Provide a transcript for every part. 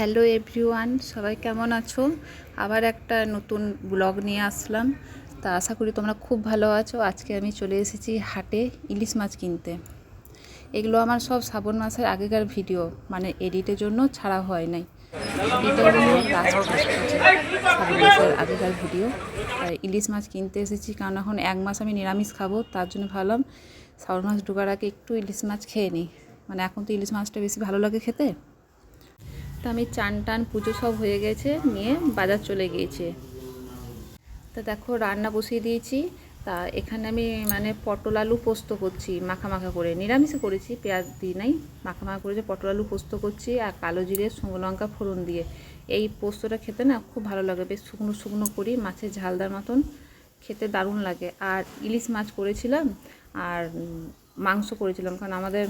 Hello everyone, সবাই কেমন আছো? আবার একটা নতুন ব্লগ নিয়ে আসলাম। তা আশা করি তোমরা খুব ভালো আছো। আজকে আমি চলে এসেছি হাটে ইলিশ মাছ কিনতে। এগুলো আমার সব শ্রাবণ মাসের আগেকার ভিডিও মানে এডিটের জন্য ছাড়া হয় নাই। আগেকার ভিডিও। আর ইলিশ মাছ কিনতে এসেছি কারণ এখন এক মাস আমি নিরামিষ খাব, তার জন্য ভাবলাম শ্রাবণ মাছ ঢোকার আগে একটু ইলিশ মাছ খেয়ে নিই। মানে এখন তো ইলিশ মাছটা বেশি ভালো লাগে খেতে। আমি চান টান, পুজো সব হয়ে গেছে, নিয়ে বাজার চলে গিয়েছে। তা দেখো, রান্না বসিয়ে দিয়েছি। তা এখানে আমি মানে পটল আলু পোস্ত করছি, মাখা মাখা করে। নিরামিষে করেছি, পেঁয়াজ দিই নাই, মাখা মাখা করে পটল আলু পোস্ত করছি আর কালো জিরে, শুকনো লঙ্কা, ফোড়ন দিয়ে। এই পোস্তটা খেতে না খুব ভালো লাগে, বেশ শুকনো শুকনো করি, মাছের ঝালদার মতন। খেতে দারুণ লাগে। আর ইলিশ মাছ করেছিলাম, আর মাংস করেছিলাম, কারণ আমাদের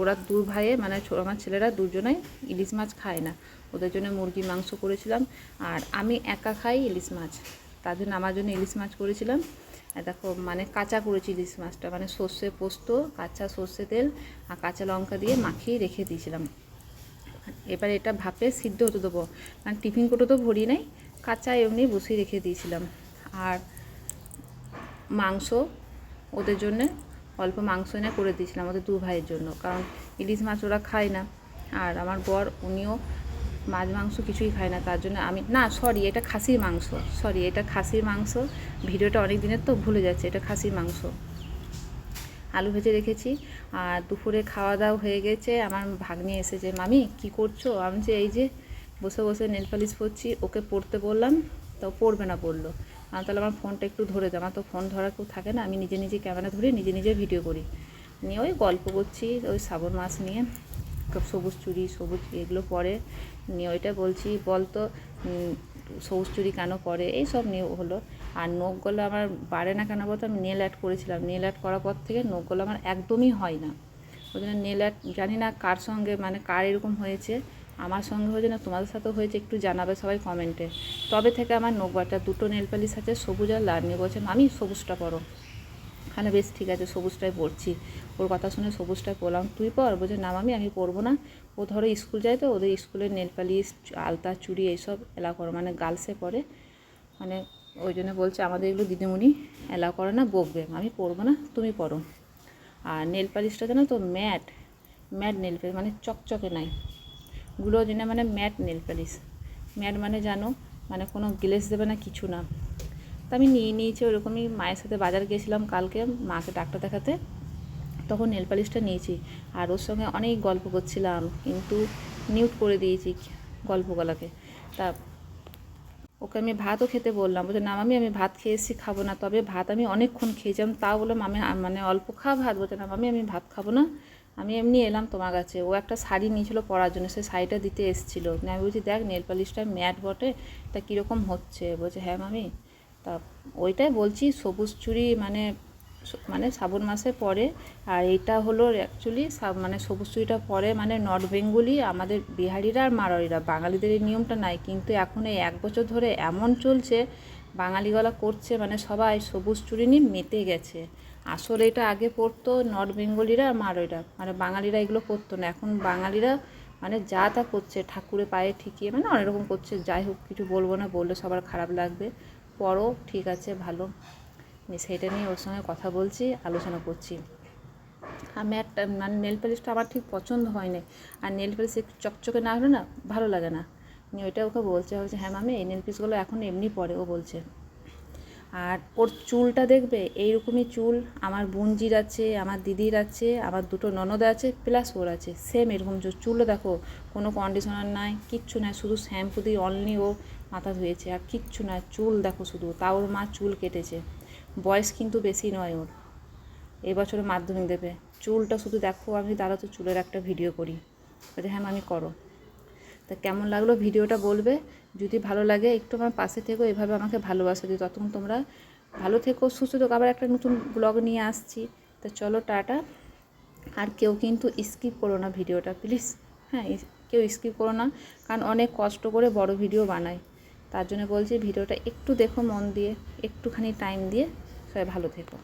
ওরা দু ভাইয়ে মানে আমার ছেলেরা দুজনে ইলিশ মাছ খায় না। ওদের জন্য মুরগি মাংস করেছিলাম আর আমি একা খাই ইলিশ মাছ। তার জন্য আমার জন্য ইলিশ মাছ করেছিলাম। দেখো মানে কাঁচা করেছি ইলিশ মাছটা মানে সর্ষে পোস্ত, কাঁচা সর্ষে তেল আর কাঁচা লঙ্কা দিয়ে মাখিয়ে রেখে দিয়েছিলাম। এবার এটা ভাপে সিদ্ধ হতে দেবো। কারণ টিফিন কোটো তো ভরি নাই, কাঁচা এমনি বসিয়ে রেখে দিয়েছিলাম। আর মাংস ওদের জন্যে অল্প মাংস এনে করে দিয়েছিলাম আমাদের দু ভাইয়ের জন্য, কারণ ইলিশ মাছ ওরা খায় না। আর আমার বর, উনিও মাছ মাংস কিছুই খায় না, তার জন্য আমি না সরি এটা খাসির মাংস সরি এটা খাসির মাংস। ভিডিওটা অনেক দিনের তো ভুলে যাচ্ছে, এটা খাসির মাংস। আলু ভেজে রেখেছি, আর দুপুরে খাওয়া দাওয়া হয়ে গেছে, আমার ভাগ্নি এসেছে, মামি, কি করছ? আমি যে, এই যে, বসে বসে নেল পালিশ করছি, ওকে পড়তে বললাম। তো পড়বে না আমি তাহলে আমার ফোনটা একটু ধরে দে আমার তো ফোন ধরার কেউ থাকে না, আমি নিজে নিজে ক্যামেরা ধরে নিজে নিজে ভিডিও করি। নিয়ে ওই গল্প করছি, ওই শ্রাবণ মাস নিয়ে, সব সবুজ চুরি, সবুজ এগুলো পরে। নিয়ে ওইটা বলছি বলতো সবুজ চুরি কেন পরে? এই সব নিয়ে হলো। আর নখগুলো আমার বাড়ে না কেন বলতো, আমি নেল অ্যাড করেছিলাম। নেল অ্যাড করার পর থেকে নখগুলো আমার একদমই হয় না। ওই জন্য নেল অ্যাড জানি না কার সঙ্গে মানে কার এরকম হয়েছে। আমার সঙ্গে হয়েছে না তোমাদের সাথেও হয়েছে, একটু জানাবে সবাই কমেন্টে। তবে থেকে আমার নোকবারটা দুটো নেল পালিশ আছে, সবুজ আর লাল নিয়ে বলছে আমি সবুজটা পরো। তাহলে বেশ, ঠিক আছে, সবুজটাই পরছি। ওর কথা শুনে সবুজটাই পরলাম। তুই পর? বলছে, না আমি আমি পরবো না। ও ধরো স্কুল যায় তো, ওদের স্কুলের নেল পালিশ আলতা, চুড়ি, এইসব এলাও করো মানে গার্লসে পরে। মানে ওই জন্য বলছে, আমাদের এগুলো দিদিমণি অ্যালাউ করে না, বকবে। আমি পরবো না, তুমি পরো। আর নেল পালিশটা জানো তো, ম্যাট ম্যাট নেল পালিশ মানে চকচকে নাই। গুলো যেন মানে ম্যাট নেল পালিশ। ম্যাট মানে জানো মানে কোনো গ্লেস দেবে না, কিছু না। তা আমি নিয়ে নিয়েছি, ওরকমই মায়ের সাথে বাজার গিয়েছিলাম কালকে, মাকে ডাক্তার দেখাতে। তখন নেল পালিশটা নিয়েছি। আর ওর সঙ্গে অনেক গল্প করছিলাম, কিন্তু মিউট করে দিয়েছি গল্প গলাকে তা ওকে আমি ভাতও খেতে বললাম। বলছে, না মামি, আমি ভাত খেয়ে এসেছি, খাব না। তবে ভাত আমি অনেকক্ষণ খেয়েছিলাম, তাও বললাম আমি মানে অল্প খা ভাত। বলছে, না মামি, আমি ভাত খাব না। আমি এমনি এলাম তোমার কাছে। ও একটা শাড়ি নিয়েছিল পরার জন্য, সে শাড়িটা দিতে এসেছিল। আমি বলছি, দেখ, নেল পালিশটা ম্যাট বটে, তা কীরকম হচ্ছে? বলছে হ্যাঁ মামি, তা ওইটাই বলছি, সবুজ চুড়ি মানে মানে শ্রাবণ মাসে পরে, আর এটা হলো অ্যাকচুয়ালি মানে সবুজ চুড়িটা পরে মানে নর্থ বেঙ্গলি, আমাদের বিহারিরা আর মারোয়ারিরা। বাঙালিদের এই নিয়মটা নাই, কিন্তু এখন এই এক বছর ধরে এমন চলছে বাঙালিগলা করছে মানে সবাই সবুজ চুড়ি নিয়ে মেতে গেছে। আসলে এটা আগে পড়তো নর্থ বেঙ্গলিরা আর মারোয়ারিরা মানে বাঙালিরা এগুলো করতো না। এখন বাঙালিরা মানে যা তা করছে ঠাকুরে পায়ে ঠিকিয়ে মানে অনেক রকম করছে। যাই হোক, কিছু বলব না, বললে সবার খারাপ লাগবে। পরও ঠিক আছে, ভালো। সেটা নিয়ে ওর সঙ্গে কথা বলছি, আলোচনা করছি। আমি একটা মানে নেল পালিশটা আমার ঠিক পছন্দ হয়নি। আর নেল পালিশ একটু চকচকে না হলে না ভালো লাগে না। ওইটা ওকে বলছে বলছে হ্যাঁ মামি, এই নেল পিসগুলো এখন এমনি পরে ও বলছে আর ওর চুলটা দেখবে? এইরকমই চুল। আমার বোনজির আছে, আমার দিদির আছে, আমার দুটো ননদ আছে প্লাস ওর আছে। সেম এরকম চুল। চুলও দেখো, কোনো কন্ডিশনার নাই, কিচ্ছু নাই, শুধু শ্যাম্পু দিয়ে অনলি ও মাথা ধুয়েছে, আর কিচ্ছু নাই। চুল দেখো শুধু তা ওর মা চুল কেটেছে। বয়স কিন্তু বেশি নয় ওর। এবছরে মাধ্যমিক দেবে। চুলটা শুধু দেখো, আমি তারা তো চুলের একটা ভিডিও করি। বলছে হ্যাঁ আমি করো। তা কেমন লাগল ভিডিওটা বলবে? যদি ভালো লাগে, একটু আমার পাশে থেকো, এভাবে আমাকে ভালোবাসা। দিও ততক্ষণ তোমরা ভালো থেকো, সুস্থ থেকো, আবার একটা নতুন ব্লগ নিয়ে আসছি। তা চলো, টাটা। আর কেউ কিন্তু স্কিপ করো না ভিডিওটা, প্লিজ। হ্যাঁ কেউ স্কিপ করো না, কারণ অনেক কষ্ট করে বড় ভিডিও বানাই। তার জন্য বলছি, ভিডিওটা একটু দেখো মন দিয়ে, একটুখানি টাইম দিয়ে সবাই ভালো থেকো।